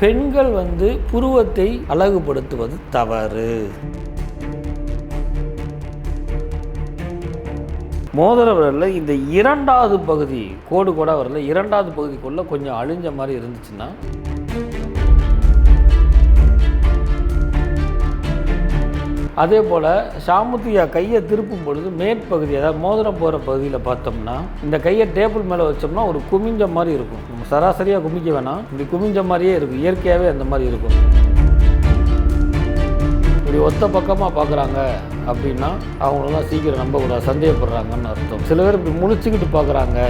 பெண்கள் வந்து புருவத்தை அழகுபடுத்துவது தவறு. மோதிர விரலில் இந்த இரண்டாவது பகுதி கோடு கூட வரல இரண்டாவது பகுதிக்குள்ளே கொஞ்சம் அழிஞ்ச மாதிரி இருந்துச்சுன்னா அதே போல் சாமுத்தியா கையை திருப்பும் பொழுது மேற்பகுதி அதாவது மோதிரம் போகிற பகுதியில் பார்த்தோம்னா இந்த கையை டேபிள் மேலே வச்சோம்னா ஒரு குமிஞ்ச மாதிரி இருக்கும். நம்ம சராசரியாக குமிக்க வேணாம். இப்படி குமிஞ்ச மாதிரியே இருக்கும். இயற்கையாகவே அந்த மாதிரி இருக்கும். இப்படி ஒத்த பக்கமாக பார்க்குறாங்க அப்படின்னா அவங்களெல்லாம் சீக்கிரம் நம்பக்கூடாது சந்தேகப்படுறாங்கன்னு அர்த்தம். சில பேர் இப்படி முழிச்சுக்கிட்டு பார்க்குறாங்க.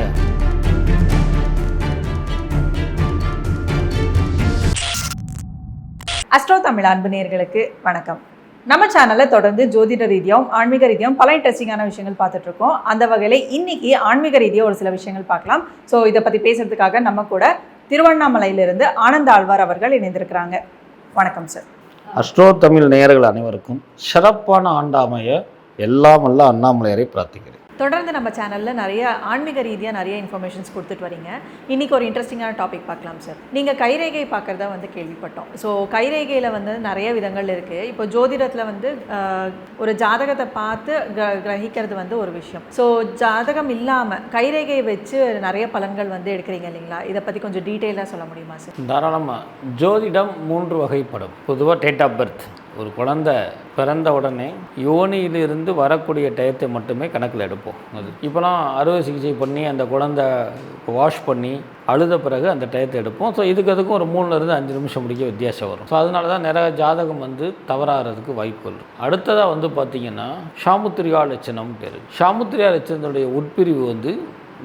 அஸ்ட்ரோ தமிழ் அன்பு நேர்களுக்கு வணக்கம். நம்ம சேனலில் தொடர்ந்து ஜோதிட ரீதியாகவும் ஆன்மீக ரீதியாகவும் பல இன்ட்ரெஸ்டிங்கான விஷயங்கள் பார்த்துட்டு இருக்கோம் அந்த வகையில் இன்னைக்கு ஆன்மீக ரீதியாக ஒரு சில விஷயங்கள் பார்க்கலாம். ஸோ இதை பற்றி பேசுறதுக்காக நம்ம கூட திருவண்ணாமலையிலிருந்து ஆனந்த ஆழ்வார் அவர்கள் இணைந்திருக்கிறாங்க. வணக்கம் சார் அஸ்ட்ரோ தமிழ் நேயர்கள் அனைவருக்கும் சிறப்பான ஆண்டாமைய எல்லாம் வல்ல அண்ணாமலையரை பிரார்த்திக்கிறேன். தொடர்ந்து நம்ம சேனலில் நிறைய ஆன்மீக ரீதியாக நிறைய இன்ஃபர்மேஷன்ஸ் கொடுத்துட்டு வரீங்க. இன்றைக்கி ஒரு இன்ட்ரெஸ்டிங்கான டாபிக் பார்க்கலாம் சார் நீங்கள் கைரேகை பார்க்குறதா வந்து கேள்விப்பட்டோம். ஸோ கைரேகையில் வந்து நிறைய விதங்கள் இருக்குது இப்போ ஜோதிடத்தில் வந்து ஒரு ஜாதகத்தை பார்த்து கிரகிக்கிறது வந்து ஒரு விஷயம். ஸோ ஜாதகம் இல்லாமல் கைரேகையை வச்சு நிறைய பலன்கள் வந்து எடுக்கிறீங்க இல்லைங்களா? இதை பற்றி கொஞ்சம் டீட்டெயிலாக சொல்ல முடியுமா சார் தாராளமாக ஜோதிடம் மூன்று வகைப்படும். பொதுவாக டேட் ஆஃப் பர்த் ஒரு குழந்தை பிறந்த உடனே யோனியிலிருந்து வரக்கூடிய டயத்தை மட்டுமே கணக்கில் எடுப்போம். அது இப்போலாம் அறுவை சிகிச்சை பண்ணி அந்த குழந்தை வாஷ் பண்ணி அழுத பிறகு அந்த டயத்தை எடுப்போம். ஸோ இதுக்கு அதுக்கும் ஒரு மூணுலேருந்து அஞ்சு நிமிஷம் முடிக்க வித்தியாசம் வரும். ஸோ அதனால தான் நிறைய ஜாதகம் வந்து தவறாகிறதுக்கு வாய்ப்புகள் இல்லை அடுத்ததாக வந்து பார்த்திங்கன்னா ஷாமுத்திரியா லட்சணம் பேர். ஷாமுத்திரியா லட்சணத்துடைய உட்பிரிவு வந்து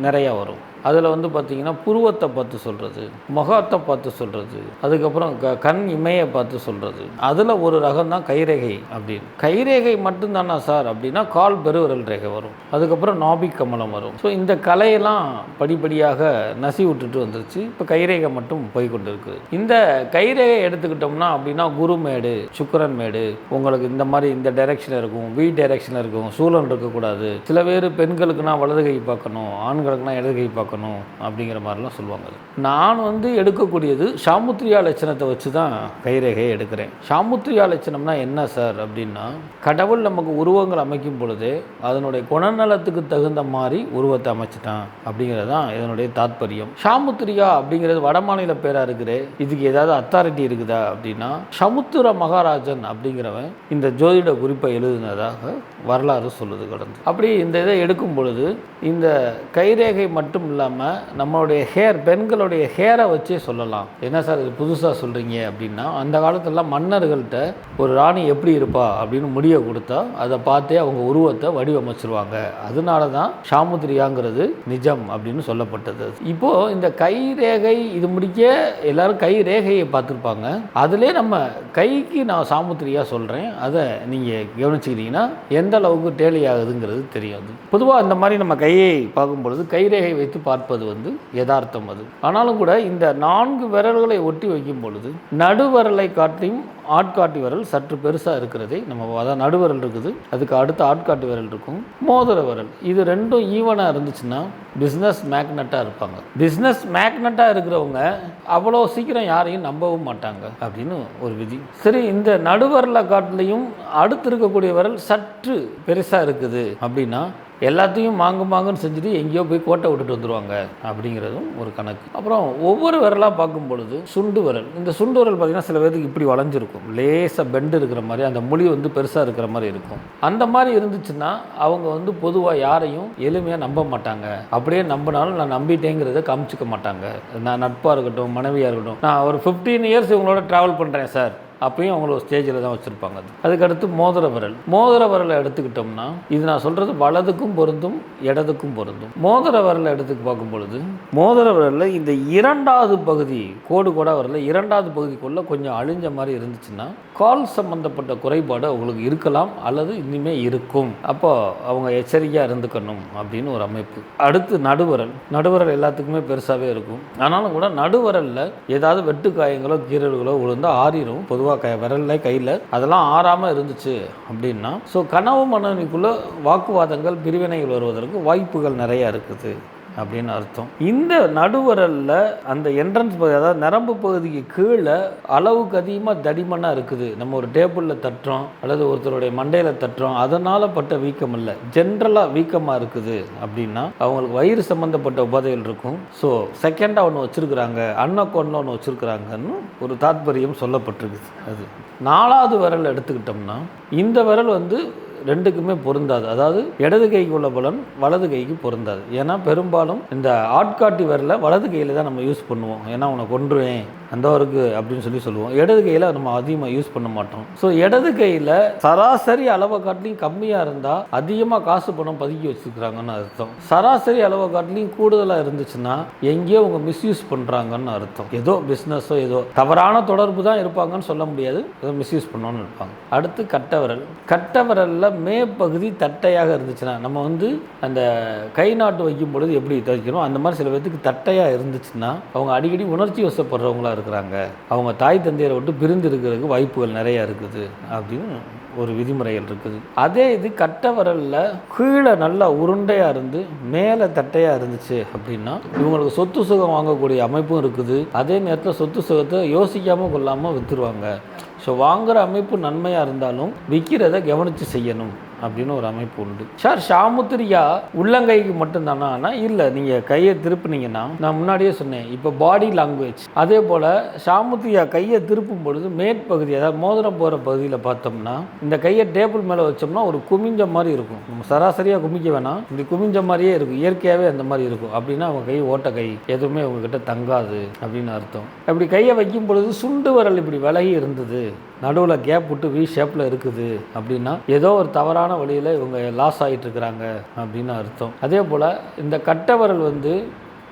நிறையா வரும். அதில் வந்து பார்த்திங்கன்னா புருவத்தை பார்த்து சொல்கிறது முகத்தை பார்த்து சொல்கிறது அதுக்கப்புறம் க கண் இமையை பார்த்து சொல்கிறது. அதில் ஒரு ரகம் தான் கைரேகை அப்படின்னு. கைரேகை மட்டும்தானா சார் அப்படின்னா கால் பெருவிரல் ரேகை வரும். அதுக்கப்புறம் நாபிக் கமலம் வரும். ஸோ இந்த கலையெல்லாம் படிப்படியாக நசி விட்டுட்டு வந்துருச்சு. இப்போ கைரேகை மட்டும் போய் இருக்குது இந்த கைரேகை எடுத்துக்கிட்டோம்னா அப்படின்னா குருமேடு சுக்கரன் மேடு உங்களுக்கு இந்த மாதிரி இந்த டைரெக்ஷனில் இருக்கும் வி டைரெக்ஷனில் இருக்கும் சூழல் இருக்கக்கூடாது. சில பேர் பெண்களுக்குனா வலது கை பார்க்கணும் ஆண்களுக்குனா இடது கை பார்க்கணும். அப்படிங்கிற மாதிரிலாம் சொல்லுவாங்க நான் வந்து எடுக்கக்கூடியது சாமுத்திரியா லட்சணத்தை வச்சு தான் கைரேகையை எடுக்கிறேன். சாமுத்திரியா லட்சணம்னா என்ன சார் அப்படின்னா கடவுள் நமக்கு உருவங்கள் அமைக்கும் பொழுதே அதனுடைய குணநலத்துக்கு தகுந்த மாதிரி உருவத்தை அமைச்சிட்டான் அப்படிங்கிறது தான் இதனுடைய தாத்பரியம். சாமுத்திரியா அப்படிங்கிறது வடமாநில பேராக இருக்குது இதுக்கு ஏதாவது அத்தாரிட்டி இருக்குதா அப்படின்னா சமுத்திர மகாராஜன் அப்படிங்கிறவன் இந்த ஜோதிட குறிப்பை எழுதினதாக வரலாறு சொல்லுது கடந்து. அப்படி இந்த இதை எடுக்கும் பொழுது இந்த கைரேகை மட்டும் இல்லை இல்லாமல் நம்மளுடைய ஹேர் பெண்களுடைய ஹேரை வச்சே சொல்லலாம். என்ன சார் இது புதுசாக சொல்கிறீங்க அப்படின்னா அந்த காலத்துலலாம் மன்னர்கள்ட்ட ஒரு ராணி எப்படி இருப்பா அப்படின்னு முடிய கொடுத்தா அதை பார்த்தே அவங்க உருவத்தை வடிவமைச்சிருவாங்க. அதனால தான் சாமுத்திரியாங்கிறது நிஜம் அப்படின்னு சொல்லப்பட்டது. இப்போது இந்த கை ரேகை இது முடிக்க எல்லாரும் கை ரேகையை பார்த்துருப்பாங்க. அதிலே நம்ம கைக்கு நான் சாமுத்திரியாக சொல்கிறேன் அதை நீங்கள் கவனிச்சுக்கிட்டீங்கன்னா எந்த அளவுக்கு டேலி ஆகுதுங்கிறது தெரியாது. பொதுவாக அந்த மாதிரி நம்ம கையை பார்க்கும் பொழுது கைரேகை வைத்து பார்ப்பது வந்து யதார்த்தம் அது. ஆனாலும் கூட இந்த நான்கு விரல்களை ஒட்டி வைக்கும் பொழுது நடுவரலை காட்டியும் ஆட்காட்டி விரல் சற்று பெருசாக இருக்கிறதே நம்ம அதான் நடுவரல் இருக்குது. அதுக்கு அடுத்து ஆட்காட்டி விரல் இருக்கும். மோதிர விரல். இது ரெண்டும் ஈவனாக இருந்துச்சுன்னா பிஸ்னஸ் மேக்னட்டாக இருப்பாங்க. பிஸ்னஸ் மேக்னட்டாக இருக்கிறவங்க அவ்வளோ சீக்கிரம் யாரையும் நம்பவும் மாட்டாங்க அப்படின்னு ஒரு விதி. சரி இந்த நடுவரலை காட்டிலையும் அடுத்து இருக்கக்கூடிய விரல் சற்று பெருசாக இருக்குது அப்படின்னா எல்லாத்தையும் மாங்கு மாங்குன்னு செஞ்சுட்டு எங்கேயோ போய் கோட்டை விட்டுட்டு வந்துருவாங்க அப்படிங்கிறதும் ஒரு கணக்கு. அப்புறம் ஒவ்வொரு விரலாக பார்க்கும் பொழுது சுண்டு விரல். இந்த சுண்டு விரல் பார்த்திங்கன்னா சில பேருக்கு இப்படி வளைஞ்சிருக்கும். லேசாக பெண்டு இருக்கிற மாதிரி அந்த மொழி வந்து பெருசாக இருக்கிற மாதிரி இருக்கும். அந்த மாதிரி இருந்துச்சுன்னா அவங்க வந்து பொதுவாக யாரையும் எளிமையாக நம்ப மாட்டாங்க. அப்படியே நம்பினாலும் நான் நம்பிட்டேங்கிறத காமிச்சிக்க மாட்டாங்க. நான் நட்பாக இருக்கட்டும் மனைவியாக இருக்கட்டும். நான் ஒரு ஃபிஃப்டீன் இயர்ஸ் இவங்களோட ட்ராவல் பண்ணுறேன் சார் அப்பயும் அவங்கள ஒரு ஸ்டேஜில் தான் வச்சுருப்பாங்க அது. அதுக்கடுத்து மோதிர விரல். மோதிர விரலை எடுத்துக்கிட்டோம்னா இது நான் சொல்கிறது வலதுக்கும் பொருந்தும் இடதுக்கும் பொருந்தும். மோதிர விரலை எடுத்து பார்க்கும் பொழுது மோதிர விரலில் இந்த இரண்டாவது பகுதி கோடு கூட வரல இரண்டாவது பகுதிக்குள்ளே கொஞ்சம் அழிஞ்ச மாதிரி இருந்துச்சுன்னா கால் சம்மந்தப்பட்ட குறைபாடு அவங்களுக்கு இருக்கலாம் அல்லது இனிமேல் இருக்கும். அப்போ அவங்க எச்சரிக்கையாக இருந்துக்கணும் அப்படின்னு ஒரு அமைப்பு. அடுத்து நடுவரல். நடுவரல் எல்லாத்துக்குமே பெருசாகவே இருக்கும். ஆனாலும் கூட நடுவரலில் ஏதாவது வெட்டு காயங்களோ கீரல்களோ விழுந்தால் ஆறிடும் பொதுவாக க விரலில் கையில் அதெல்லாம் ஆறாமல் இருந்துச்சு அப்படின்னா ஸோ கனவு மனைவிக்குள்ளே வாக்குவாதங்கள் பிரிவினைகள் வருவதற்கு வாய்ப்புகள் நிறையா இருக்குது. அப்படின்னு அர்த்தம். இந்த நடுவரல்ல அந்த என்ட்ரன்ஸ் பகுதி அதாவது நரம்பு பகுதிக்கு கீழே அளவுக்கு அதிகமாக தடிமனாக இருக்குது. நம்ம ஒரு டேபிளில் தட்டுறோம் அல்லது ஒருத்தருடைய மண்டையில் தட்டுறோம் அதனால் பட்ட வீக்கம் இல்லை. ஜென்ரலாக வீக்கமாக இருக்குது அப்படின்னா அவங்களுக்கு வயிறு சம்மந்தப்பட்ட உபாதைகள் இருக்கும். ஸோ செகண்டாக ஒன்று வச்சுருக்குறாங்க அன்னக்கொன்னு ஒன்று வச்சுருக்குறாங்கன்னு ஒரு தாத்பரியம் சொல்லப்பட்டிருக்குது. அது நாலாவது விரல் எடுத்துக்கிட்டோம்னா இந்த விரல் வந்து ரெண்டுக்குமே பொருந்தாது. அதாவது இடது கைக்கு உள்ள பலன் வலது கைக்கு பொருந்தாது. ஏன்னா பெரும்பாலும் இந்த ஆட்காட்டி வரல வலது கையில் தான் நம்ம யூஸ் பண்ணுவோம். ஏன்னா உன்னை கொன்றுவேன் அந்த இருக்கு அப்படின்னு சொல்லி சொல்லுவோம். இடது கையில் நம்ம அதிகமாக யூஸ் பண்ண மாட்டோம். ஸோ இடது கையில் சராசரி அளவை காட்டிலையும் கம்மியாக இருந்தால் அதிகமாக காசு பணம் பதுக்கி வச்சுருக்குறாங்கன்னு அர்த்தம். சராசரி அளவை காட்டிலையும் கூடுதலாக இருந்துச்சுன்னா எங்கேயோ அவங்க மிஸ்யூஸ் பண்ணுறாங்கன்னு அர்த்தம். ஏதோ பிஸ்னஸோ ஏதோ தவறான தொடர்பு தான் இருப்பாங்கன்னு சொல்ல முடியாது. ஏதோ மிஸ்யூஸ் பண்ணோன்னு இருப்பாங்க. அடுத்து கட்டவரல் கட்டவரலில் மேற்பகுதி தட்டையாக இருந்துச்சுன்னா நம்ம வந்து அந்த கை நாட்டு வைக்கும் பொழுது எப்படி துவைக்கிறோம்? அந்த மாதிரி சில பேர்த்துக்கு தட்டையாக இருந்துச்சுன்னா அவங்க அடிக்கடி உணர்ச்சி வசப்படுறவங்களாக இருக்கிறாங்க. அவங்க தாய் தந்தையரை விட்டு பிரிந்து இருக்கிறதுக்கு வாய்ப்புகள் நிறையா இருக்குது அப்படின்னு ஒரு விதிமுறைகள் இருக்குது. அதே இது கட்டவரலில் கீழே நல்லா உருண்டையாக இருந்து மேலே தட்டையாக இருந்துச்சு அப்படின்னா இவங்களுக்கு சொத்து சுகம் வாங்கக்கூடிய அமைப்பும் இருக்குது. அதே நேரத்தில் சொத்து சுகத்தை யோசிக்காமல் கொள்ளாமல் விற்றுருவாங்க ஸோ வாங்குகிற அமைப்பு நன்மையாக இருந்தாலும் விற்கிறத கவனித்து செய்யணும். அப்படின்னு ஒரு அமைப்பு உண்டு. சார் ஷாமுத்திரியா உள்ளங்கைக்கு மட்டும்தானா? இல்லை நீங்கள் கையை திருப்புனீங்கன்னா நான் முன்னாடியே சொன்னேன் இப்போ பாடி லாங்குவேஜ் அதே போல் ஷாமுத்திரியா கையை திருப்பும் பொழுது மேற்பகுதி அதாவது மோதிரம் போகிற பகுதியில் பார்த்தோம்னா இந்த கையை டேபிள் மேலே வச்சோம்னா ஒரு குமிஞ்ச மாதிரி இருக்கும். நம்ம சராசரியாக குமிக்க வேணாம். இப்படி குமிஞ்ச மாதிரியே இருக்கும். இயற்கையாகவே அந்த மாதிரி இருக்கும். அப்படின்னா அவங்க கை ஓட்ட கை. எதுவுமே அவங்கக்கிட்ட தங்காது அப்படின்னு அர்த்தம். அப்படி கையை வைக்கும் பொழுது சுண்டு வரல் இப்படி விலகி இருந்தது. நடுவில் கேப் விட்டு வி ஷேப்பில் இருக்குது அப்படின்னா ஏதோ ஒரு தவறான வழியில் இவங்க லாஸ் ஆகிட்டு இருக்கிறாங்க அப்படின்னு அர்த்தம். அதே போல் இந்த கட்டவரல் வந்து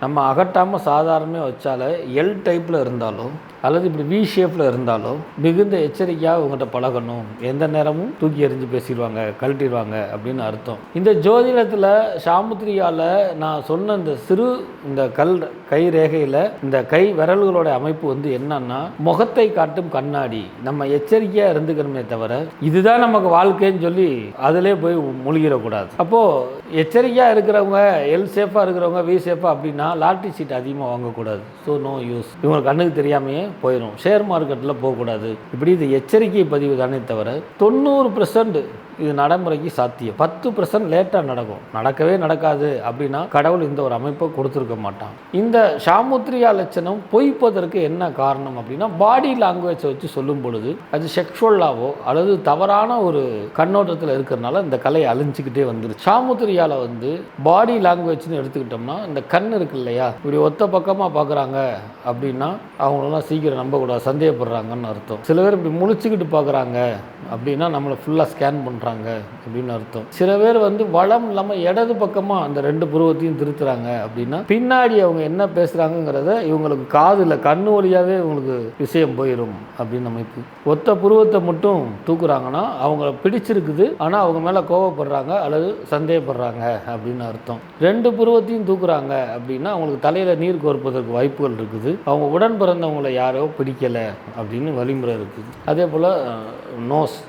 நம்ம அகட்டாமல் சாதாரணமாக வச்சாலே எல் டைப்பில் இருந்தாலும் அல்லது இப்படி வி ஷேப்பில் இருந்தாலும் மிகுந்த எச்சரிக்கையாக உங்கள்கிட்ட பழகணும். எந்த நேரமும் தூக்கி எறிஞ்சு பேசிடுவாங்க கழட்டிடுவாங்க அப்படின்னு அர்த்தம். இந்த ஜோதிடத்தில் சாமுத்திரியால் நான் சொன்ன இந்த சிறு இந்த கல் கை ரேகையில் இந்த கை விரல்களோட அமைப்பு வந்து என்னன்னா முகத்தை காட்டும் கண்ணாடி. நம்ம எச்சரிக்கையாக இருந்துக்கணுமே தவிர இதுதான் நமக்கு வாழ்க்கைன்னு சொல்லி அதிலே போய் மூழ்கிடக்கூடாது. அப்போது எச்சரிக்கையாக இருக்கிறவங்க எல் சேஃபாக இருக்கிறவங்க வி சேஃபாக அப்படின்னா லாட்ரி சீட் அதிகமாக வாங்கக்கூடாது. ஸோ நோ யூஸ் இவங்க கண்ணுக்கு தெரியாமையே போயிடும் ஷேர் மார்க்கெட்டில் போகக்கூடாது. இப்படி இது எச்சரிக்கை பதிவு தானே தவிர தொண்ணூறு இது நடைமுறைக்கு சாத்தியம். பத்து பர்சன்ட் லேட்டாக நடக்கும். நடக்கவே நடக்காது அப்படின்னா கடவுள் இந்த ஒரு அமைப்பை கொடுத்துருக்க மாட்டான். இந்த ஷாமுத்ரியா லட்சணம் பொய்ப்பதற்கு என்ன காரணம் அப்படின்னா பாடி லாங்குவேஜை வச்சு சொல்லும் பொழுது அது செக்ஷுவலாவோ அல்லது தவறான ஒரு கண்ணோட்டத்தில் இருக்கிறனால இந்த கலை அழிஞ்சிக்கிட்டே வந்துருச்சு. ஷாமுத்ரியாவில் வந்து பாடி லாங்குவேஜ்னு எடுத்துக்கிட்டோம்னா இந்த கண் இருக்கு இல்லையா? இப்படி ஒத்த பக்கமாக பார்க்குறாங்க அப்படின்னா அவங்களெல்லாம் சீக்கிரம் நம்பக்கூடாது சந்தேகப்படுறாங்கன்னு அர்த்தம். சில பேர் இப்படி முழிச்சுக்கிட்டு பார்க்குறாங்க அப்படின்னா நம்மளை ஃபுல்லாக ஸ்கேன் பண்ணுறாங்க அப்படின்னு அர்த்தம். சில பேர் வந்து வளம் இல்லாமல் இடது பக்கமாக அந்த ரெண்டு புருவத்தையும் திருத்துறாங்க அப்படின்னா பின்னாடி அவங்க என்ன பேசுகிறாங்கங்கிறத இவங்களுக்கு காதில் கண்ணு வழியாகவே இவங்களுக்கு விஷயம் போயிடும் அப்படின்னு அமைப்பு. ஒத்த புருவத்தை மட்டும் தூக்குறாங்கன்னா அவங்கள பிடிச்சிருக்குது ஆனால் அவங்க மேலே கோவப்படுறாங்க அல்லது சந்தேகப்படுறாங்க அப்படின்னு அர்த்தம். ரெண்டு புருவத்தையும் தூக்குறாங்க அப்படின்னா அவங்களுக்கு தலையில் நீர் கோர்ப்பதற்கு வாய்ப்புகள் இருக்குது. அவங்க உடன் பிறந்தவங்களை யாரோ பிடிக்கலை அப்படின்னு வழிமுறை இருக்குது. அதே போல் நோஸ்.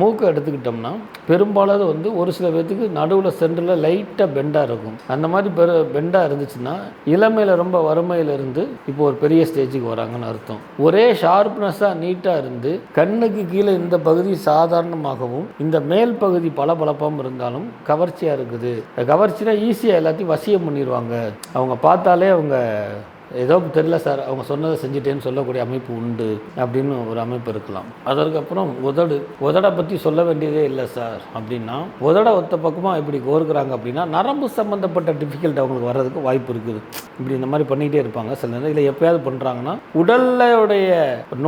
மூக்கை எடுத்துக்கிட்டோம்னா பெரும்பாலும் வந்து ஒரு சில பேர்த்துக்கு நடுவில் சென்டரில் லைட்டாக பெண்டாக இருக்கும். அந்த மாதிரி பெரு பெண்டாக இருந்துச்சுன்னா இளமையில் ரொம்ப வறுமையில் இருந்து இப்போ ஒரு பெரிய ஸ்டேஜுக்கு வராங்கன்னு அர்த்தம். ஒரே ஷார்ப்னஸாக நீட்டாக இருந்து கண்ணுக்கு கீழே இந்த பகுதி சாதாரணமாகவும் இந்த மேல் பகுதி பளபளப்பாகவும் இருந்தாலும் கவர்ச்சியாக இருக்குது. கவர்ச்சினா ஈஸியாக எல்லாத்தையும் வசியம் பண்ணிடுவாங்க அவங்க பார்த்தாலே அவங்க ஏதோ தெரியல சார் அவங்க சொன்னதை செஞ்சுட்டேன்னு சொல்லக்கூடிய அமைப்பு உண்டு அப்படின்னு ஒரு அமைப்பு இருக்கலாம். அதற்கப்புறம் உதடு உதடை பற்றி சொல்ல வேண்டியதே இல்லை சார். அப்படின்னா உதட ஒத்த பக்கமாக இப்படி கோருக்குறாங்க அப்படின்னா நரம்பு சம்மந்தப்பட்ட டிஃபிகல்ட் அவங்களுக்கு வர்றதுக்கு வாய்ப்பு இருக்குது. இப்படி இந்த மாதிரி பண்ணிகிட்டே இருப்பாங்க. சில நேரம் இல்லை எப்பயாவது பண்ணுறாங்கன்னா உடலுடைய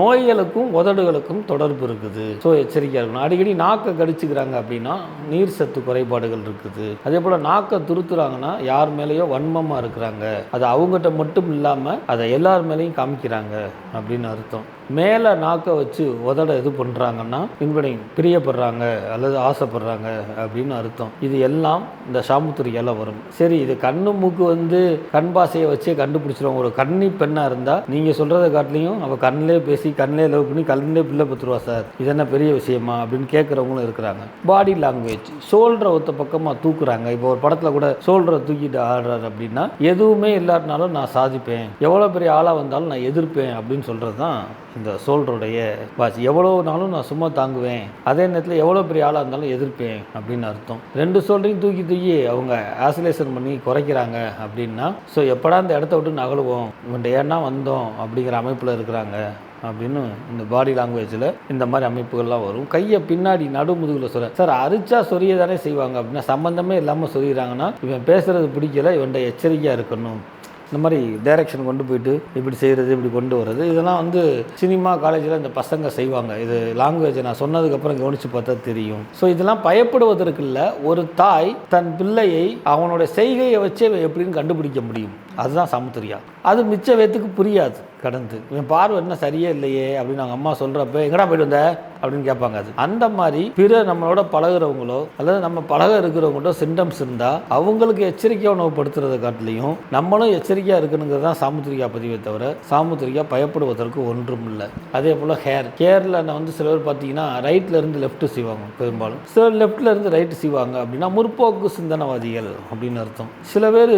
நோய்களுக்கும் உதடுகளுக்கும் தொடர்பு இருக்குது. ஸோ எச்சரிக்கையாக இருக்கணும். அடிக்கடி நாக்கை கடிச்சுக்கிறாங்க அப்படின்னா நீர் சத்து குறைபாடுகள் இருக்குது. அதே போல் நாக்கை துருத்துறாங்கன்னா யார் மேலேயோ வன்மமாக இருக்கிறாங்க. அது அவங்ககிட்ட மட்டும் இல்லாமல் அதை எல்லார் மேலேயும் காமிக்கிறாங்க அப்படின்னு அர்த்தம். மேலே நாக்கை வச்சு உதட இது பண்ணுறாங்கன்னா பின்படி பிரியப்படுறாங்க அல்லது ஆசைப்படுறாங்க அப்படின்னு அர்த்தம். இது எல்லாம் இந்த சாமுத்திரியால் வரும். சரி இது கண்ணு மூக்கு வந்து கண் பாசையை வச்சே கண்டுபிடிச்சிருவோம் ஒரு கண்ணி பெண்ணாக இருந்தால் நீங்கள் சொல்கிறத காட்டிலையும் அவள் கண்ணிலே பேசி கண்ணிலே லவ் பண்ணி கண்ணிலே பிள்ளை பத்துருவா சார் இது என்ன பெரிய விஷயமா அப்படின்னு கேட்குறவங்களும் இருக்கிறாங்க. பாடி லாங்குவேஜ் சோல்டரை ஒத்த பக்கமாக தூக்குறாங்க. இப்போ ஒரு படத்தில் கூட சோல்ற தூக்கிட்டு ஆடுறாரு அப்படின்னா எதுவுமே இல்லாட்டினாலும் நான் சாதிப்பேன். எவ்வளோ பெரிய ஆளாக வந்தாலும் நான் எதிர்ப்பேன் அப்படின்னு சொல்கிறது தான் இந்த சோல்டருடைய வாட்ச். எவ்வளோ நாளும் நான் சும்மா தாங்குவேன். அதே நேரத்தில் எவ்வளோ பெரிய ஆளாக இருந்தாலும் எதிர்ப்பேன் அப்படின்னு அர்த்தம். ரெண்டு சோல்டரையும் தூக்கி தூக்கி அவங்க ஆசிலேஷன் பண்ணி குறைக்கிறாங்க அப்படின்னா ஸோ எப்படா இந்த இடத்த விட்டு நகழுவோம் இவன் ஏன்னா வந்தோம் அப்படிங்கிற அமைப்பில் இருக்கிறாங்க அப்படின்னு இந்த பாடி லாங்குவேஜில் இந்த மாதிரி அமைப்புகள்லாம் வரும். கையை பின்னாடி நடுமுதுகில் சொல்ல சார் அரிச்சா சொரிய தானே செய்வாங்க அப்படின்னா சம்மந்தமே இல்லாமல் சொல்லிடுறாங்கன்னா இவன் பேசுறது பிடிக்கல இவன்ட எச்சரிக்கையாக இருக்கணும். இந்த மாதிரி டைரக்ஷன் கொண்டு போயிட்டு இப்படி செய்கிறது இப்படி கொண்டு வர்றது. இதெல்லாம் வந்து சினிமா காலேஜில் இந்த பசங்க செய்வாங்க. இது லாங்குவேஜை நான் சொன்னதுக்கப்புறம் கவனித்து பார்த்தா தெரியும். ஸோ இதெல்லாம் பயப்படுவதற்கு இல்லை. ஒரு தாய் தன் பிள்ளையை அவனோட செய்கையை வச்சே எப்படின்னு கண்டுபிடிக்க முடியும். அதுதான் சமுத்திரியா. அது மிச்ச வேத்துக்கு புரியாது. கடந்து. இவன் பார்வை என்ன சரியே இல்லையே அப்படின்னு அவங்க அம்மா சொல்கிறப்ப எங்கடா போயிட்டு வந்த? அப்படின்னு கேட்பாங்க அது. அந்த மாதிரி பிற நம்மளோட பழகுறவங்களோ அல்லது நம்ம பழக இருக்கிறவங்களோ சிம்டம்ஸ் இருந்தால் அவங்களுக்கு எச்சரிக்கை உணவுப்படுத்துறதை காட்டிலையும் நம்மளும் எச்சரிக்கையாக இருக்கணுங்கிறது தான் சாமுத்திரிகா பதிவை தவிர சாமுத்திரிகா பயப்படுவதற்கு ஒன்றும் இல்லை. அதே போல் ஹேர் ஹேரில் நான் வந்து சில பேர் பார்த்தீங்கன்னா ரைட்லேருந்து இருந்து செய்வாங்க பெரும்பாலும். சிலர் லெஃப்ட்லேருந்து ரைட்டு செய்வாங்க அப்படின்னா முற்போக்கு சிந்தனவாதிகள் அப்படின்னு அர்த்தம். சில பேர்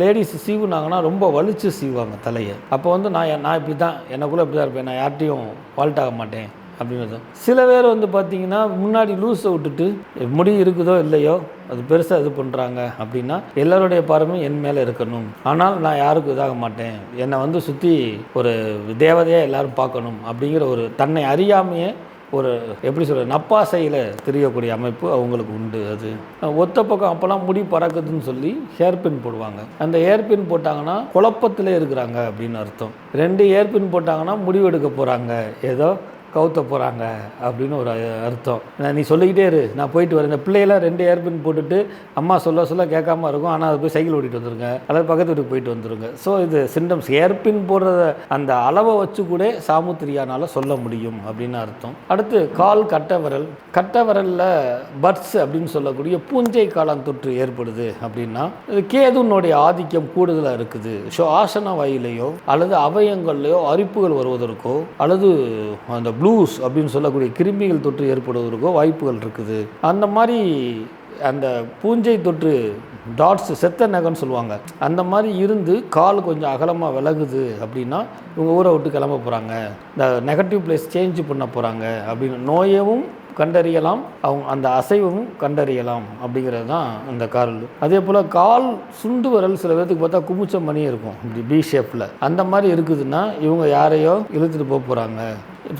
லேடிஸ் சீவுனாங்கன்னா ரொம்ப வலிச்சு சீவாங்க தலையை. அப்போ வந்து நான் நான் இப்படி தான் எனக்குள்ளே இப்படி தான் இருப்பேன். நான் யார்ட்டையும் ஃபால்ட் ஆக மாட்டேன் அப்படின்னு சில பேர் வந்து பார்த்தீங்கன்னா முன்னாடி லூஸை விட்டுட்டு முடி இருக்குதோ இல்லையோ அது பெருசாக இது பண்ணுறாங்க அப்படின்னா எல்லாருடைய பார்வையும் என் மேலே இருக்கணும். ஆனால் நான் யாருக்கும் இதாக மாட்டேன். என்னை வந்து சுற்றி ஒரு தேவதையாக எல்லாரும் பார்க்கணும் அப்படிங்கிற ஒரு தன்னை அறியாமையே ஒரு எப்படி சொல்கிறது நப்பாசையில் தெரியக்கூடிய அமைப்பு அவங்களுக்கு உண்டு. அது ஒத்த பக்கம் அப்போல்லாம் முடி பறக்குதுன்னு சொல்லி ஹேர்பின் போடுவாங்க. அந்த ஹேர்பின் போட்டாங்கன்னா குழப்பத்திலே இருக்கிறாங்க அப்படின்னு அர்த்தம். ரெண்டு ஹேர்பின் போட்டாங்கன்னா முடிவு எடுக்க போகிறாங்க ஏதோ கவுத்த போகிறாங்க அப்படின்னு ஒரு அர்த்தம். நான் நீ சொல்லிக்கிட்டே இரு. நான் போயிட்டு வரேன். இந்த பிள்ளையெல்லாம் ரெண்டு ஏர்பின் போட்டுட்டு அம்மா சொல்ல சொல்ல கேட்காம இருக்கும். ஆனால் அது போய் சைக்கிள் ஓட்டிட்டு வந்துருங்க. அல்லது பக்கத்து வீட்டுக்கு போயிட்டு வந்துருங்க. ஸோ இது சிம்டம்ஸ் ஏர்பின் போடுறத அந்த அளவை வச்சு கூட சாமுத்திரியானால சொல்ல முடியும் அப்படின்னு அர்த்தம். அடுத்து கால் கட்டவரல். கட்டவரலில் பர்ட்ஸ் அப்படின்னு சொல்லக்கூடிய பூஞ்சை காளான் தொற்று ஏற்படுது அப்படின்னா இது கேதுனுடைய ஆதிக்கம் கூடுதலாக இருக்குது. ஸோ ஆசன வாயிலையோ அல்லது அவயங்கள்லையோ அரிப்புகள் வருவதற்கோ அல்லது அந்த ப்ளூஸ் அப்படின்னு சொல்லக்கூடிய கிருமிகள் தொற்று ஏற்படுவதற்கோ வாய்ப்புகள் இருக்குது. அந்த மாதிரி அந்த பூஞ்சை தொற்று டாட்ஸ் செத்த நகன்னு சொல்லுவாங்க. அந்த மாதிரி இருந்து கால் கொஞ்சம் அகலமாக விலகுது அப்படின்னா இவங்க ஊரை விட்டு கிளம்ப போகிறாங்க இந்த நெகட்டிவ் பிளேஸ் சேஞ்ச் பண்ண போகிறாங்க அப்படின்னு நோயவும் கண்டறியலாம் அவங்க அந்த அசைவும் கண்டறியலாம் அப்படிங்கிறது தான் அந்த கால் அதே போல் கால் சுண்டு விரல் சில பேர்த்துக்கு பார்த்தா குமிச்ச மணி இருக்கும் இப்படி பி ஷேப்பில் அந்த மாதிரி இருக்குதுன்னா இவங்க யாரையோ இழுத்துட்டு போக போகிறாங்க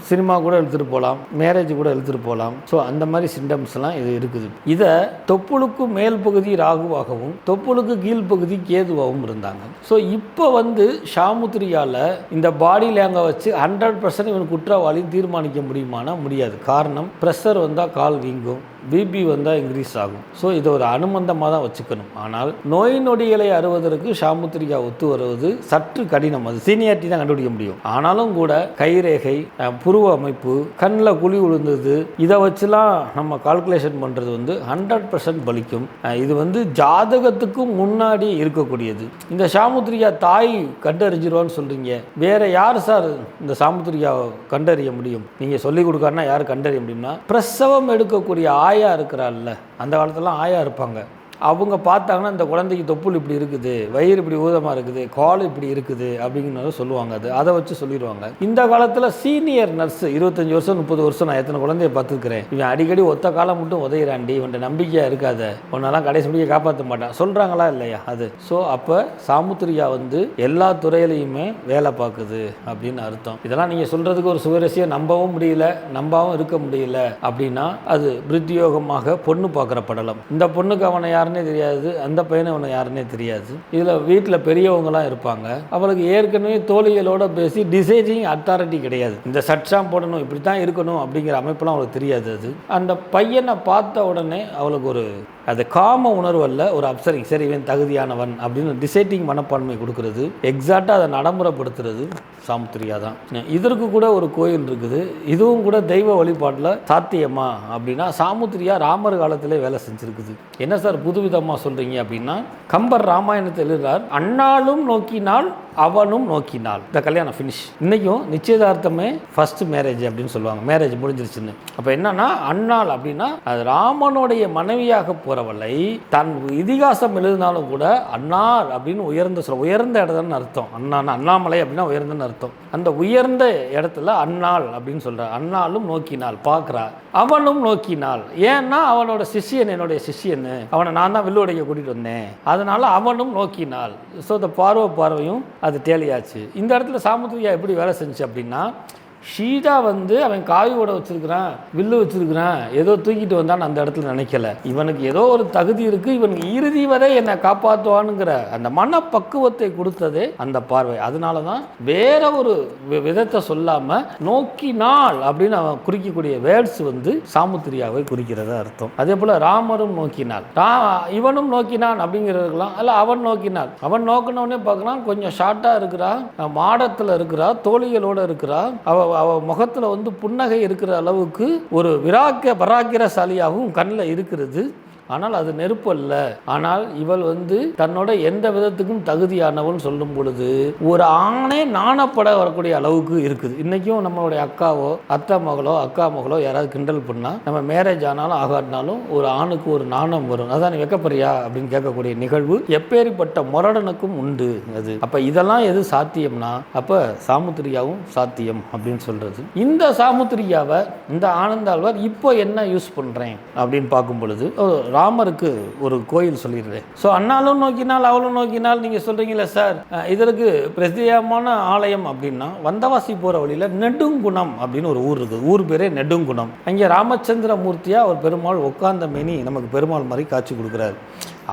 சினிமா கூட எடுத்துகிட்டு போகலாம் மேரேஜ் கூட எடுத்துகிட்டு போகலாம். ஸோ அந்த மாதிரி சிம்டம்ஸ்லாம் இது இருக்குது. இதை தொப்புளுக்கு மேல் பகுதி ராகுவாகவும் தொப்புளுக்கு கீழ்ப்பகுதி கேதுவாகவும் இருந்தாங்க. ஸோ இப்போ வந்து ஷாமுத்திரியால் இந்த பாடி லேங்கை வச்சு ஹண்ட்ரட் பர்சன்ட் இவன் குற்றவாளின்னு தீர்மானிக்க முடியுமானா முடியாது. காரணம் ப்ரெஷர் வந்தால் கால் வீங்கும். பிபி வந்தால் இன்க்ரீஸ் ஆகும். ஸோ இதை ஒரு அனுமந்தமாக தான் வச்சுக்கணும். ஆனால் நோய் நொடிகளை அறுவதற்கு ஷாமுத்திரிகா ஒத்து வருவது சற்று கடினம். அது சீனியாரிட்டி தான் கண்டுபிடிக்க முடியும். ஆனாலும் கூட கைரேகை புருவ அமைப்பு கண்ணில் குழி விழுந்தது இதை வச்சுலாம் நம்ம கால்குலேஷன் பண்ணுறது வந்து ஹண்ட்ரட் பர்சன்ட் பலிக்கும். இது வந்து ஜாதகத்துக்கும் முன்னாடி இருக்கக்கூடியது. இந்த சாமுத்திரிகா தாய் கண்டறிஞ்சிருவான்னு சொல்கிறீங்க வேற யார் சார் இந்த சாமுத்திரிகாவை கண்டறிய முடியும்? நீங்கள் சொல்லிக் கொடுக்காருன்னா யார் கண்டறிய முடியும்னா பிரசவம் எடுக்கக்கூடிய ஆய் ஆயா இருக்கிறாள்ல. அந்த காலத்துலலாம் ஆயா இருப்பாங்க. அவங்க பார்த்தாங்கன்னா இந்த குழந்தைக்கு தொப்புள் இப்படி இருக்குது வயிறு இப்படி ஊதமாக இருக்குது கால் இப்படி இருக்குது அப்படிங்கிறத சொல்லுவாங்க அது. அதை வச்சு சொல்லிடுவாங்க. இந்த காலத்தில் சீனியர் நர்ஸ் இருபத்தஞ்சி வருஷம் முப்பது வருஷம் நான் எத்தனை குழந்தைய பார்த்துருக்கிறேன்? இவன் அடிக்கடி ஒத்த காலம் மட்டும் உதயிறாண்டி இவன்ட்ட நம்பிக்கையாக இருக்காத. உன்னெல்லாம் கடைசி முடிய காப்பாற்ற மாட்டான். சொல்கிறாங்களா இல்லையா அது. ஸோ அப்போ சாமுத்திரியா வந்து எல்லா துறையிலையுமே வேலை பார்க்குது அப்படின்னு அர்த்தம். இதெல்லாம் நீங்கள் சொல்கிறதுக்கு ஒரு சுவரசியை நம்பவும் முடியல நம்பாவும் இருக்க முடியல அப்படின்னா அது பிரித்தியோகமாக பொண்ணு பார்க்குற படலம். இந்த பொண்ணுக்கு அவனை யாருன்னே தெரியாது. அந்த பையனை அவனை யாருன்னே தெரியாது. இதில் வீட்டில் பெரியவங்களாம் இருப்பாங்க. அவளுக்கு ஏற்கனவே தோழிகளோட பேசி டிசைடிங் அத்தாரிட்டி கிடையாது. இந்த சட்ஸாம் போடணும் இப்படி தான் இருக்கணும் அப்படிங்கிற அமைப்பெல்லாம் அவளுக்கு தெரியாது அது. அந்த பையனை பார்த்த உடனே அவளுக்கு ஒரு அது காம உணர்வு அல்ல ஒரு அப்சரிங் சரி இவன் தகுதியானவன் அப்படின்னு டிசைட்டிங் மனப்பான்மை கொடுக்கறது. எக்ஸாக்டாக அதை நடைமுறைப்படுத்துறது சாமுத்திரியா தான். இதற்கு கூட ஒரு கோயில் இருக்குது. இதுவும் கூட தெய்வ வழிபாட்டில் சாத்தியமா அப்படின்னா சாமுத்திரியா ராமர் காலத்திலே வேலை செஞ்சுருக்குது. என்ன சார் புதுவிதமாக சொல்கிறீங்க அப்படின்னா கம்பர் ராமாயணத்தில் எழுதுறார் அண்ணாலும் நோக்கினால் அவனும் நோக்கினாள் இந்த கல்யாணம் ஃபினிஷ் இன்றைக்கும் நிச்சயதார்த்தமே ஃபர்ஸ்ட் மேரேஜ் அப்படின்னு சொல்லுவாங்க. மேரேஜ் முடிஞ்சிருச்சுன்னு. அப்போ என்னன்னா அண்ணாள் அப்படின்னா அது ராமனுடைய மனைவியாக போகிறவளை தன் இதிகாசம் எழுதினாலும் கூட அன்னார் அப்படின்னு உயர்ந்த சொல்ல உயர்ந்த இடத்துன்னு அர்த்தம். அண்ணா அண்ணாமலை அப்படின்னா உயர்ந்தன்னு அர்த்தம். அந்த உயர்ந்த இடத்துல அண்ணாள் அப்படின்னு சொல்கிற அன்னாலும் நோக்கினாள் பார்க்குறா அவனும் நோக்கினாள். ஏன்னா அவனோட சிஷியன் என்னுடைய சிஷியன் அவனை நான் தான் வில்லுடைய கூட்டிகிட்டு வந்தேன். அதனால் அவனும் நோக்கினாள். ஸோ இந்த பார்வை பார்வையும் அது தேலியாச்சு. இந்த இடத்துல சாமுத்திரியா எப்படி வேலை செஞ்சு அப்படின்னா ஷீதா வந்து அவன் காவி ஓட வச்சிருக்கிறான் வில்லு வச்சிருக்கிறான். ஏதோ தூக்கிட்டு வந்தான்னு அந்த இடத்துல நினைக்கல. இவனுக்கு ஏதோ ஒரு தகுதி இருக்கு இவனுக்கு இறுதி வரை என்னை காப்பாற்றுவானுங்கிற அந்த மனப்பக்குவத்தை கொடுத்ததே அந்த பார்வை. அதனால தான் வேற ஒரு வி- விதத்தை சொல்லாம நோக்கினாள் அப்படின்னு அவன் குறிக்கக்கூடிய வேர்ட்ஸ் வந்து சாமுத்திரியாவை குறிக்கிறத அர்த்தம். அதே போல ராமரும் நோக்கினாள். இவனும் நோக்கினான் அப்படிங்கிறதுக்கெல்லாம் அல்ல அவன் நோக்கினாள். அவன் நோக்கினவனே பார்க்கலாம் கொஞ்சம் ஷார்ட்டாக இருக்கிறா மாடத்தில் இருக்கிறா தோழிகளோட இருக்கிறா அவ அவ முகத்தில் வந்து புன்னகை இருக்கிற அளவுக்கு ஒரு விராக்க பராக்கிரசாலியாகவும் கண்ணில் இருக்கிறது. ஆனால் அது நெருப்பு அல்ல. ஆனால் இவள் வந்து தன்னோட எந்த விதத்துக்கும் தகுதியானவள் சொல்லும் பொழுது ஒரு ஆணே நாணப்பட வரக்கூடிய அளவுக்கு இருக்குது. இன்றைக்கும் நம்மளுடைய அக்காவோ அத்தை மகளோ அக்கா மகளோ யாராவது கிண்டல் பண்ணால் நம்ம மேரேஜ் ஆனாலும் ஆகாட்டினாலும் ஒரு ஆணுக்கு ஒரு நாணம் வரும். அதான் நீ வைக்கப்படுறியா அப்படின்னு கேட்கக்கூடிய நிகழ்வு எப்பேற்பட்ட முரடனுக்கும் உண்டு அது. அப்போ இதெல்லாம் எது சாத்தியம்னா அப்போ சாமுத்திரியாவும் சாத்தியம் அப்படின்னு சொல்கிறது இந்த சாமுத்திரியாவை இந்த ஆனந்தாழ்வார் இப்போ என்ன யூஸ் பண்ணுறேன் அப்படின்னு பார்க்கும் பொழுது ராமருக்கு ஒரு கோயில் சொல்லிடுறேன். ஸோ அண்ணாலும் நோக்கினால் அவளும் நோக்கினால் நீங்கள் சொல்கிறீங்களே சார் இதற்கு பிரசித்தியமான ஆலயம் அப்படின்னா வந்தவாசி போகிற வழியில் நெடுங்குணம் அப்படின்னு ஒரு ஊர் இருக்குது. ஊர் பேரே நெடுங்குணம். அங்கே ராமச்சந்திர மூர்த்தியாக ஒரு பெருமாள் உட்கார்ந்த மேனி நமக்கு பெருமாள் மாதிரி காட்சி கொடுக்குறாரு.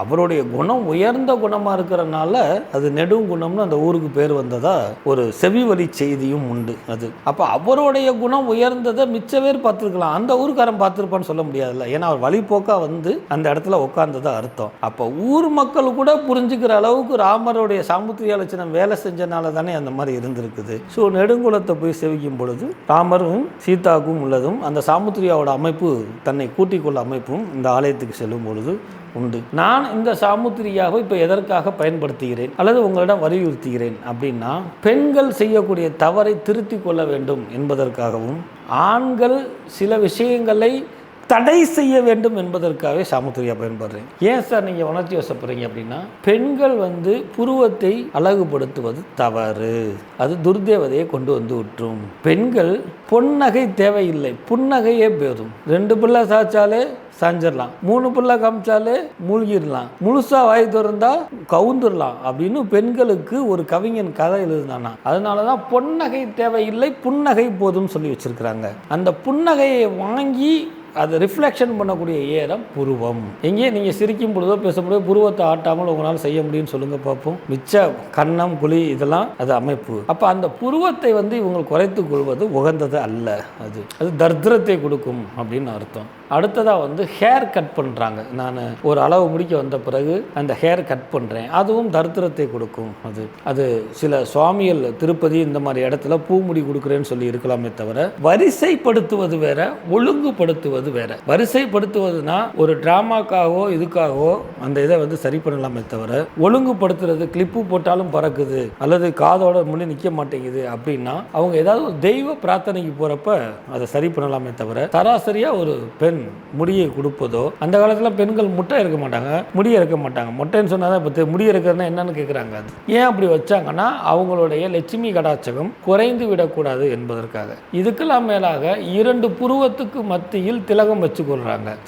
அவருடைய குணம் உயர்ந்த குணமாக இருக்கிறனால அது நெடுங்குணம்னு அந்த ஊருக்கு பேர் வந்ததா ஒரு செவிவழி செய்தியும் உண்டு அது. அப்போ அவருடைய குணம் உயர்ந்ததை மிச்ச பேர் பார்த்துருக்கலாம். அந்த ஊருக்காரன் பார்த்துருப்பான்னு சொல்ல முடியாதுல்ல. ஏன்னா அவர் வழிபோக்காக வந்து அந்த இடத்துல உட்கார்ந்ததாக அர்த்தம். அப்போ ஊர் மக்கள் கூட புரிஞ்சுக்கிற அளவுக்கு ராமருடைய சாமுத்திரிய லட்சணம் வேலை செஞ்சனால தானே அந்த மாதிரி இருந்திருக்குது. ஸோ நெடுங்குளத்தை போய் செவிக்கும் பொழுது ராமரும் சீதாவுக்கும் உள்ளதும் அந்த சாமுத்திரியாவோட அமைப்பு தன்னை கூட்டிக் கொள்ள அமைப்பும் இந்த ஆலயத்துக்கு செல்லும் பொழுது உண்டு. நான் இந்த சாமுத்திரியாவை இப்போ எதற்காக பயன்படுத்துகிறேன்? அல்லது உங்களிடம் வலியுறுத்துகிறேன் அப்படின்னா பெண்கள் செய்யக்கூடிய தவறை திருத்திக் கொள்ள வேண்டும் என்பதற்காகவும் ஆண்கள் சில விஷயங்களை தடை செய்ய வேண்டும் என்பதற்காகவே சாமுத்திரியா பயன்படுறேன் ஏன் சார் நீங்கள் உணர்ச்சி வசப்படுறீங்க அப்படின்னா பெண்கள் வந்து புருவத்தை அழகுபடுத்துவது தவறு. அது துர்தேவதையை கொண்டு வந்து விட்டுரும் பெண்கள் பொன்னகை தேவையில்லை. புன்னகையே போதும். ரெண்டு பிள்ளை சாய்ச்சாலே சாஞ்சிடலாம் மூணு பிள்ளை காமிச்சாலே மூழ்கிடலாம் முழுசா வாய் திறந்தா கவுந்துடலாம் அப்படின்னு பெண்களுக்கு ஒரு கவிஞன் கதை எழுதுனானா. அதனால தான் பொன்னகை தேவையில்லை புன்னகை போதும் சொல்லி வச்சிருக்கிறாங்க. அந்த புன்னகையை வாங்கி அதை ரிஃப்ளெக்ஷன் பண்ணக்கூடிய ஏரம் புருவம். எங்கே நீங்கள் சிரிக்கும் பொழுதோ பேசும்போதோ புருவத்தை ஆட்டாமல் உங்களால் செய்ய முடியும்னு சொல்லுங்கள் பார்ப்போம் மிச்ச கன்னம் குழி இதெல்லாம் அது அமைப்பு. அப்போ அந்த புருவத்தை வந்து இவங்க குறைத்து கொள்வது உகந்தது அல்ல. அது அது தர்திரத்தை கொடுக்கும் அப்படின்னு அர்த்தம். அடுத்ததாக வந்து ஹேர் கட் பண்ணுறாங்க நான் ஒரு அளவு முடிக்க வந்த பிறகு அந்த ஹேர் கட் பண்ணுறேன் அதுவும் தரித்திரத்தை கொடுக்கும் அது. அது சில சுவாமிகள் திருப்பதி இந்த மாதிரி இடத்துல பூமுடி கொடுக்குறேன்னு சொல்லி இருக்கலாமே தவிர வரிசைப்படுத்துவது வேற ஒழுங்குபடுத்துவது வேற. வரிசைப்படுத்துவதுனா ஒரு டிராமாக்காகவோ இதுக்காகவோ அந்த இதை வந்து சரி பண்ணலாமே தவிர ஒழுங்குபடுத்துறது கிளிப்பு போட்டாலும் பறக்குது அல்லது காதோட முன்னே நிற்க மாட்டேங்குது அப்படின்னா அவங்க ஏதாவது ஒரு தெய்வ பிரார்த்தனைக்கு போகிறப்ப அதை சரி பண்ணலாமே தவிர சராசரியாக ஒரு பெண் முடியை கொடுப்பதோ அந்த காலத்தில் பெண்கள் முட்டை இருக்க மாட்டாங்க முடியை இருக்க மாட்டாங்க. முட்டைன்னு சொன்னால்தான் இப்போ முடி இருக்கிறதுனா என்னன்னு கேட்குறாங்க அது. ஏன் அப்படி வச்சாங்கன்னா அவங்களுடைய லட்சுமி கடாட்சகம் குறைந்து விடக்கூடாது என்பதற்காக. இதுக்கெல்லாம் மேலாக இரண்டு புருவத்துக்கு மத்தியில் திலகம் வச்சு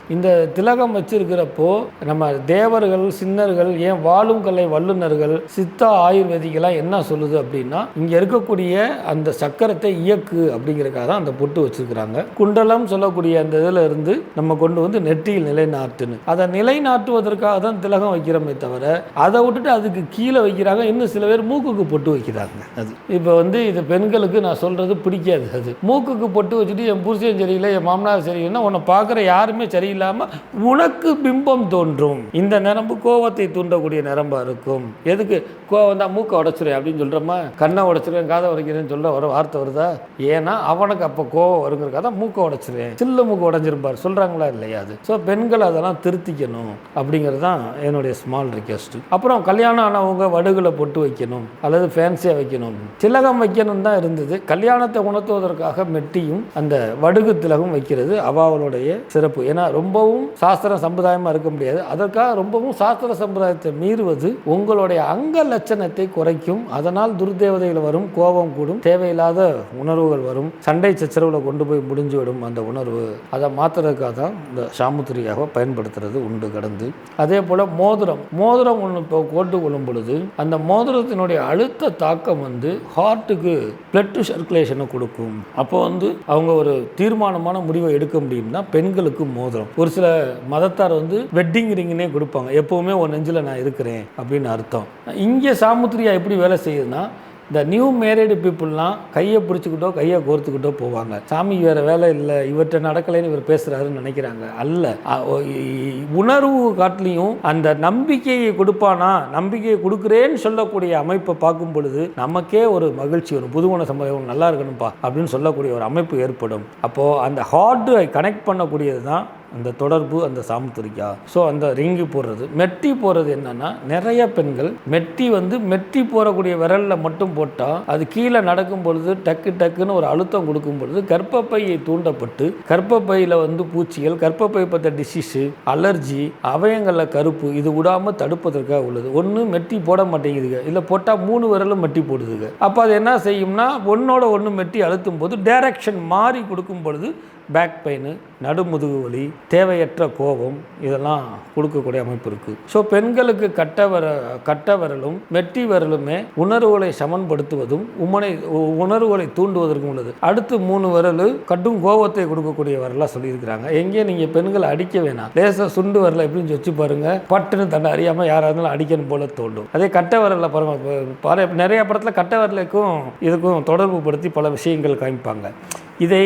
இந்த திலகம் வச்சிருக்கிறப்போ நம்ம தேவர்கள் சின்னர்கள் ஏன் வாழும் கலை வல்லுநர்கள் சித்தா ஆயுர்வேதிகளாக என்ன சொல்லுது அப்படின்னா இங்கே இருக்கக்கூடிய அந்த சக்கரத்தை இயக்கு அப்படிங்கிறதுக்காக தான் அந்த பொட்டு வச்சுருக்கிறாங்க. குண்டலம் சொல்லக்கூடிய அந்த இதில் இருந்து நம்ம கொண்டு வந்து நெற்றியில் நிலைநாட்டுன்னு. அதை நிலைநாட்டுவதற்காக தான் திலகம் வைக்கிறோமே தவிர அதை விட்டுட்டு அதுக்கு கீழே வைக்கிறாங்க. இன்னும் சில பேர் மூக்குக்கு பொட்டு வைக்கிறாங்க. அது. இப்போ வந்து இது பெண்களுக்கு நான் சொல்கிறது பிடிக்காது அது. மூக்குக்கு பொட்டு வச்சுட்டு என் புருஷன் சரியில்லை என் மாமனார் சரியில்லைன்னா உன்னை பார்க்குற யாருமே சரியில்லாமல் உனக்கு பிம்பம் தோன்றும். இந்த நரம்பு கோவத்தை தூண்டக்கூடிய நரம்பாக இருக்கும். எதுக்கு? கோவம் தான் மூக்கை உடச்சிருவேன் அப்படின்னு சொல்கிறோமா கண்ணை உடச்சிருவேன் காதை உடைக்கிறேன்னு சொல்ல வர வார்த்தை வருதா? ஏன்னா அவனுக்கு அப்போ கோவம் வருங்கிறக்காக தான் மூக்கை உடச்சிருவேன் சில்லு மூக்கு உடஞ்சிருப்பார் சொல்கிறாங்களா இல்லையா அது? ஸோ பெண்கள் அதெல்லாம் திருத்திக்கணும் அப்படிங்கிறது தான் என்னுடைய ஸ்மால் ரிக்வெஸ்ட் அப்புறம் கல்யாணம் ஆனவங்க வடுகளை பொட்டு வைக்கணும் அல்லது ஃபேன்சியாக வைக்கணும். திலகம் வைக்கணும் தான் இருந்தது. கல்யாணத்தை உணர்த்துவதற்காக மெட்டியும் அந்த வடுகு திலகம் வைக்கிறது அவாவளுடைய சிறப்பு. ஏன்னா ரொம்பவும் சாஸ்திர சம்பிரதாயமாக இருக்க முடியாது. அதற்காக ரொம்பவும் சாஸ்திர சம்பிரதாயத்தை மீறுவது உங்களுடைய அங்க லட்சணத்தை குறைக்கும். அதனால் துர்தேவதைகள் வரும் கோபம் கூடும் தேவையில்லாத உணர்வுகள் வரும். சண்டை சச்சரவுல கொண்டு போய் முடிஞ்சு விடும் அந்த உணர்வு. அதை அதுக்காக தான் இந்த சாமுத்திரியாக பயன்படுத்துறது உண்டு கடந்து. அதே போல் மோதிரம் மோதிரம் ஒன்று இப்போ கோட்டு கொள்ளும் பொழுது அந்த மோதிரத்தினுடைய அழுத்த தாக்கம் வந்து ஹார்ட்டுக்கு பிளட் சர்க்குலேஷனை கொடுக்கும். அப்போ வந்து அவங்க ஒரு தீர்மானமான முடிவை எடுக்க முடியும்னா பெண்களுக்கு மோதிரம். ஒரு சில மதத்தார் வந்து வெட்டிங் ரிங்குனே கொடுப்பாங்க. எப்போவுமே ஒரு நெஞ்சில் நான் இருக்கிறேன் அப்படின்னு அர்த்தம். இங்கே சாமுத்திரியா எப்படி வேலை செய்யுதுன்னா இந்த நியூ மேரிடு பீப்புளெலாம் கையை பிடிச்சிக்கிட்டோ கையை கோர்த்துக்கிட்டோ போவாங்க. சாமி வேறு வேலை இல்லை இவர்கிட்ட நடக்கலைன்னு இவர் பேசுகிறாருன்னு நினைக்கிறாங்க. அல்ல. உணர்வு காட்டிலையும் அந்த நம்பிக்கையை கொடுப்பானா நம்பிக்கையை கொடுக்குறேன்னு சொல்லக்கூடிய அமைப்பை பார்க்கும் பொழுது நமக்கே ஒரு மகிழ்ச்சி வரும். புதுமண சமுதாயம் நல்லா இருக்கணும்ப்பா அப்படின்னு சொல்லக்கூடிய ஒரு அமைப்பு ஏற்படும். அப்போது அந்த ஹார்ட்டை கனெக்ட் பண்ணக்கூடியது தான் அந்த தொடர்பு அந்த சாமுத்திரிக்கா. ஸோ அந்த ரிங்கு போடுறது. மெட்டி போடுறது என்னன்னா நிறைய பெண்கள் மெட்டி வந்து மெட்டி போடக்கூடிய விரலில் மட்டும் போட்டால் அது கீழே நடக்கும் பொழுது டக்கு டக்குன்னு ஒரு அழுத்தம் கொடுக்கும் பொழுது கர்ப்பப்பையை தூண்டப்பட்டு கர்ப்பப்பையில் வந்து பூச்சிகள் கர்ப்பப்பை பற்ற டிசீஸு அலர்ஜி அவயங்களில் கருப்பு இது விடாமல் தடுப்பதற்காக உள்ளது. ஒன்று மெட்டி போட மாட்டேங்குதுங்க. இல்லை போட்டால் மூணு விரலும் மெட்டி போடுதுங்க. அப்போ அது என்ன செய்யும்னா ஒன்னோட ஒன்று மெட்டி அழுத்தும் போது டைரக்ஷன் மாறி கொடுக்கும் பொழுது பேக் பெயின் நடுமுதுகு வலி தேவையற்ற கோபம் இதெல்லாம் கொடுக்கக்கூடிய அமைப்பு இருக்குது ஸோ பெண்களுக்கு கட்ட வர கட்ட விரலும் மெட்டி விரலுமே உணர்வுகளை சமன்படுத்துவதும் உமனை உ- உணர்வுகளை தூண்டுவதற்கும் உள்ளது. அடுத்து மூணு விரல் கட்டும் கோபத்தை கொடுக்கக்கூடிய வரலாக சொல்லியிருக்கிறாங்க. எங்கேயும் நீங்கள் பெண்களை அடிக்க வேணாம். லேசாக சுண்டு வரல எப்படின்னு வச்சு பாருங்க. பட்டுன்னு தண்டை அறியாமல் யாராக இருந்தாலும் அடிக்கணும் போல தோண்டும் அதே கட்ட விரலில் பாருங்க நிறைய படத்தில் கட்ட விரலுக்கும் இதுக்கும் தொடர்பு படுத்தி பல விஷயங்கள் காமிப்பாங்க. இதை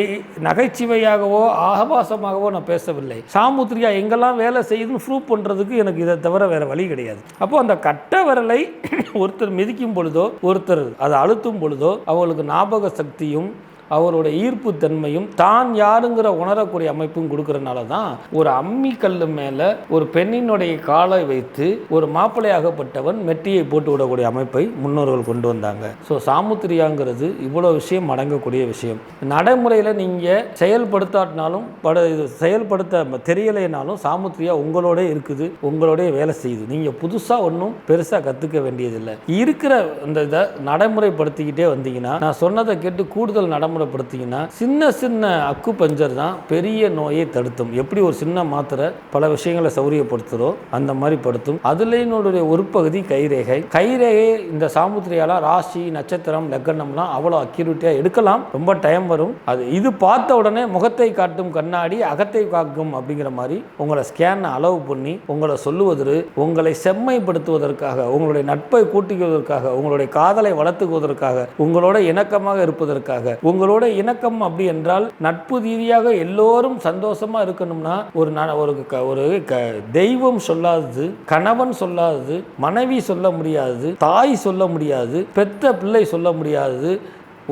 நகைச்சுவையாகவோ ஆபாசமாகவோ நான் பேசவில்லை. சாமுத்திரியா எங்கெல்லாம் வேலை செய்யுதுன்னு ப்ரூவ் பண்ணுறதுக்கு எனக்கு இதை தவிர வேறு வழி கிடையாது. அப்போ அந்த கட்ட விரலை ஒருத்தர் மிதிக்கும் பொழுதோ ஒருத்தர் அதை அழுத்தும் பொழுதோ அவங்களுக்கு ஞாபக சக்தியும் அவருடைய ஈர்ப்பு தன்மையும் தான் யாருங்கிற உணரக்கூடிய அமைப்பும் கொடுக்கறனால தான் ஒரு அம்மி கல்லு மேலே ஒரு பெண்ணினுடைய காலை வைத்து ஒரு மாப்பிள்ளையாகப்பட்டவன் மெட்டியை போட்டு விடக்கூடிய அமைப்பை முன்னோர்கள் கொண்டு வந்தாங்க. ஸோ சாமுத்திரியாங்கிறது இவ்வளோ விஷயம் அடங்கக்கூடிய விஷயம். நடைமுறையில் நீங்கள் செயல்படுத்தாட்டினாலும் பட செயல்படுத்த தெரியலைனாலும் சாமுத்திரியா உங்களோட இருக்குது உங்களோடைய வேலை செய்யுது. நீங்கள் புதுசாக ஒன்றும் பெருசாக கற்றுக்க வேண்டியதில்லை. இருக்கிற இந்த இதை நடைமுறைப்படுத்திக்கிட்டே வந்தீங்கன்னா நான் சொன்னதை கேட்டு கூடுதல் நடைமுறைப்படுத்திங்கன்னா சின்ன சின்ன அக்கு பஞ்சர் தான் பெரிய நோயை தடுத்தும். எப்படி ஒரு சின்ன மாத்திரை பல விஷயங்களை சௌரியப்படுத்துதோ அந்த மாதிரி படுத்தும். அதுலேயினுடைய ஒரு பகுதி கைரேகை. கைரேகை இந்த சாமுத்திரியால ராசி நட்சத்திரம் லக்கணம்லாம் அவ்வளோ அக்யூரேட்டாக எடுக்கலாம். ரொம்ப டைம் வரும். அது இது பார்த்த உடனே முகத்தை காட்டும் கண்ணாடி அகத்தை காக்கும் அப்படிங்கிற மாதிரி உங்களை ஸ்கேன் அளவு பண்ணி உங்களை சொல்லுவதற்கு உங்களை செம்மைப்படுத்துவதற்காக உங்களுடைய நட்பை கூட்டிக்குவதற்காக உங்களுடைய காதலை வளர்த்துக்குவதற்காக உங்களோட இணக்கமாக இருப்பதற்காக உங்களோட இணக்கம் அப்படி என்றால் நட்பு ரீதியாக எல்லோரும் சந்தோஷமா இருக்கணும்னா ஒரு ஒரு க- ஒரு க- தெய்வம் சொல்லாதது கணவன் சொல்லாதது மனைவி சொல்ல முடியாது தாய் சொல்ல முடியாது பெத்த பிள்ளை சொல்ல முடியாது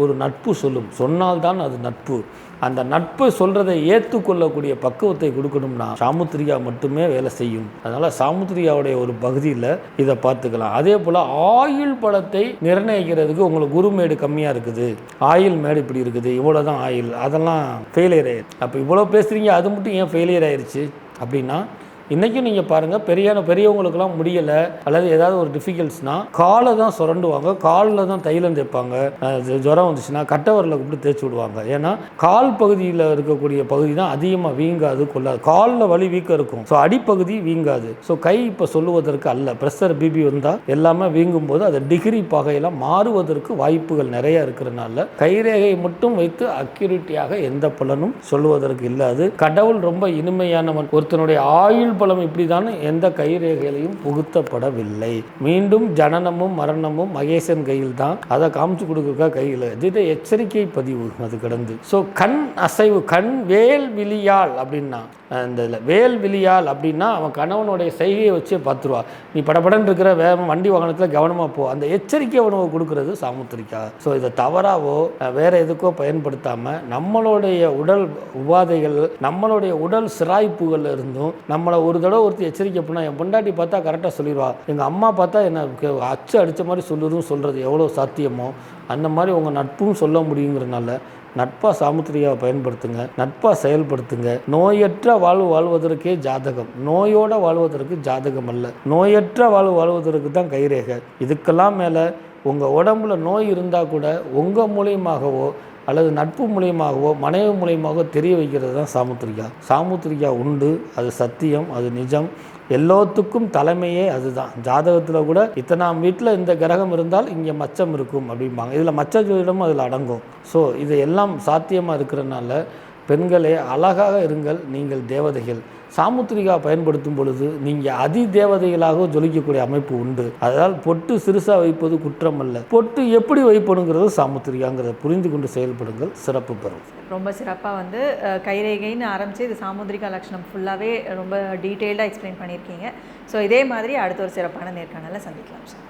ஒரு நட்பு சொல்லும். சொன்னால்தான் அது நட்பு. அந்த நட்பு சொல்றதை ஏற்றுக்கொள்ளக்கூடிய பக்குவத்தை கொடுக்கணும்னா சாமுத்திரியா மட்டுமே வேலை செய்யும். அதனால சாமுத்திரியாவுடைய ஒரு பகுதியில் இதை பார்த்துக்கலாம். அதே போல் ஆயுள் பலத்தை நிர்ணயிக்கிறதுக்கு உங்களுக்கு குருமேடு கம்மியாக இருக்குது. ஆயில் மேடு இப்படி இருக்குது. இவ்வளோ தான் ஆயில் அதெல்லாம் ஃபெயிலியர் ஆயிடுச்சு அப்போ இவ்வளோ பேசுகிறீங்க அது மட்டும் ஏன் ஃபெயிலியர் ஆயிடுச்சு அப்படின்னா இன்றைக்கும் நீங்கள் பாருங்கள் பெரியான பெரியவங்களுக்கெல்லாம் முடியலை அல்லது ஏதாவது ஒரு டிஃபிகல்ட்ஸ்னால் காலை தான் சுரண்டுவாங்க காலில் தான் தைலம் தேய்ப்பாங்க. ஜுரம் வந்துச்சுன்னா கட்டவரில் கூப்பிட்டு தேய்ச்சி விடுவாங்க. ஏன்னா கால் பகுதியில் இருக்கக்கூடிய பகுதி தான் அதிகமாக வீங்காது கொள்ளாது. காலில் வலி வீக்கம் இருக்கும். ஸோ அடிப்பகுதி வீங்காது. ஸோ கை இப்போ சொல்லுவதற்கு அல்ல. ப்ரெஷர் பிபி வந்தால் எல்லாமே வீங்கும் போது அது டிகிரி பகையெல்லாம் மாறுவதற்கு வாய்ப்புகள் நிறைய இருக்கிறனால கைரேகை மட்டும் வைத்து அக்யூரிட்டியாக எந்த பலனும் சொல்லுவதற்கு இல்லாது கடவுள் ரொம்ப இனிமையானவன். ஒருத்தனுடைய ஆயுள் பலம் இப்படிதான் எந்த கைரேகையிலையும் புகுத்தப்படவில்லை. மீண்டும் ஜனனமும் மரணமும் மகேசன் கையில் தான் அதை காமிச்சு கொடுக்குறக்கா கையில் இது எச்சரிக்கை பதிவு அது கிடந்து. ஸோ கண் அசைவு கண் வேல் விழியால் அப்படின்னா அந்த இதில் வேல் விழியால் அப்படின்னா அவன் கணவனுடைய செய்கையை வச்சே பார்த்துருவா. நீ படபடன்னு இருக்கிற வேகம் வண்டி வாகனத்தில் கவனமாக போ. அந்த எச்சரிக்கை உணவு கொடுக்கறது சாமுத்திரிக்கா. ஸோ இதை தவறாவோ வேற எதுக்கோ பயன்படுத்தாமல் நம்மளுடைய உடல் உபாதைகள் நம்மளுடைய உடல் சிராய்ப்புகள் இருந்தும் நம்மளை ஒரு தடவை ஒருத்தர் எச்சரிக்கை பண்ணா என் பொண்டாட்டி பார்த்தா கரெக்டாக சொல்லிடுவா எங்கள் அம்மா பார்த்தா என்ன அச்சு அடித்த மாதிரி சொல்லுறதும் சொல்கிறது எவ்வளோ சாத்தியமோ? அந்த மாதிரி உங்கள் நட்பும் சொல்ல முடியுங்கிறனால நட்பா சாமுத்திரியாவை பயன்படுத்துங்க நட்பாக செயல்படுத்துங்க. நோயற்ற வாழ்வு வாழ்வதற்கே ஜாதகம். நோயோட வாழ்வதற்கு ஜாதகம் அல்ல. நோயற்ற வாழ்வு வாழ்வதற்கு தான் கைரேகை. இதுக்கெல்லாம் மேலே உங்கள் உடம்புல நோய் இருந்தால் கூட உங்கள் மூலியமாகவோ அல்லது நட்பு மூலியமாகவோ மனைவி மூலியமாகவோ தெரிய வைக்கிறது தான் சாமுத்திரிகா சாமுத்திரிகா உண்டு அது சத்தியம் அது நிஜம். எல்லோத்துக்கும் தலைமையே அதுதான். ஜாதகத்தில் கூட இத்தனாம் வீட்டில் இந்த கிரகம் இருந்தால் இங்கே மச்சம் இருக்கும் அப்படிம்பாங்க. இதில் மச்ச ஜோதிடமும் அதில் அடங்கும். ஸோ இது எல்லாம் சாத்தியமாக இருக்கிறனால பெண்களே அழகாக இருங்கள் நீங்கள் தேவதைகள். சாமுத்திரிகா பயன்படுத்தும் பொழுது நீங்கள் அதி தேவதைகளாக ஜொலிக்கக்கூடிய அமைப்பு உண்டு. அதனால் பொட்டு சிறுசாக வைப்பது குற்றம் அல்ல பொட்டு எப்படி வைப்பணுங்கிறது சாமுத்திரிகாங்கிறத புரிந்து கொண்டு செயல்படுங்கள். சிறப்பு பெறும். ரொம்ப சிறப்பாக வந்து கைரேகைன்னு ஆரம்பித்து இது சாமுத்திரிகா லக்ஷணம் ஃபுல்லாகவே ரொம்ப டீட்டெயில்டாக எக்ஸ்பிளைன் பண்ணியிருக்கீங்க. ஸோ இதே மாதிரி அடுத்த ஒரு சிறப்பான நேர்காணலில் சந்திக்கலாம். சார்